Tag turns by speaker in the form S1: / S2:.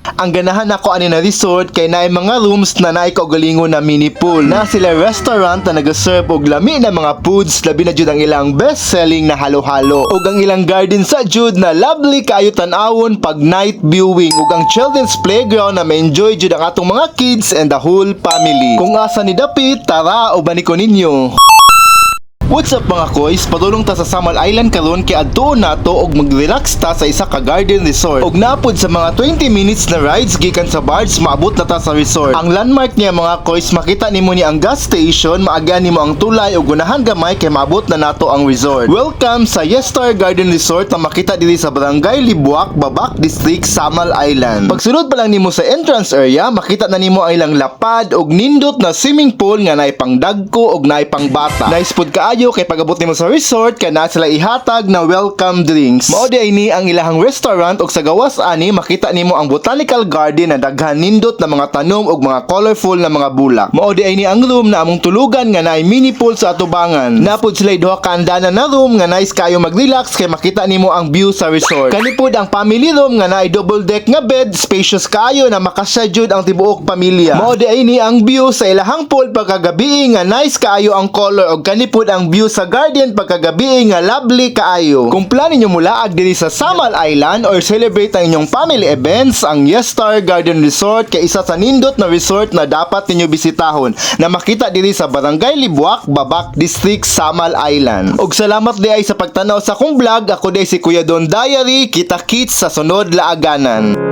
S1: Ang ganahan ako ani na resort kay naay mga rooms na naay kaugalingon na mini pool. Na sila restaurant na nagaserve og lami na mga foods labi na jud ang ilang best selling na halo-halo. Ug ang ilang garden sa jud na lovely kayo tan-awon pag night viewing ug ang children's playground na ma-enjoy jud ang atong mga kids and the whole family. Kung asa ni dapit, tara uban ko ninyo. What's up mga koys? Padulong ta sa Samal Island karon kay adtuon nato og mag-relax ta sa isa ka garden resort. Og napod sa mga 20 minutes na rides gikan sa barge maabot na ta sa resort. Ang landmark niya mga koys makita nimo ni ang gas station, maaga nimo ang tulay ug unahan gamay kay maabot na nato ang resort. Welcome sa Yestar Garden Resort na makita diri sa Barangay Libuak, Babak District, Samal Island. Pagsunod pa lang nimo sa entrance area, makita na nimo ang ilang lapad og nindot na swimming pool nga naay pangdagko og naay pangbata. Nice food kaayo kay pagabot nimo sa resort kay na sila ihatag na welcome drinks. Mao di ini ang ilahang restaurant og sa gawas ani makita nimo ang botanical garden na daghan nindot na mga tanom og mga colorful na mga bulak. Mao di ini ang room na among tulugan nga naay mini pool sa atubangan. Napod sila duha ka andanan na room nga nice kayo mag-relax kay makita nimo ang view sa resort. Kani pod ang family room nga naay double deck nga bed, spacious kayo na makasya jud ang tibuok pamilya. Mao di ini ang view sa ilahang pool pagkagabi nga nice kaayo ang color og kani pod ang view sa garden pagkagabi nga lovely kaayo. Kung plano niyo mulaag diri sa Samal Island or celebrate ang inyong family events, ang Yestar Garden Resort kay isa sa nindot na resort na dapat ninyo bisitahon na makita diri sa Barangay Libuak, Babak District, Samal Island. Og salamat di ay sa pagtanaw sa akong vlog. Ako di si Kuya Don Diary. Kita kits sa sunod laaganan.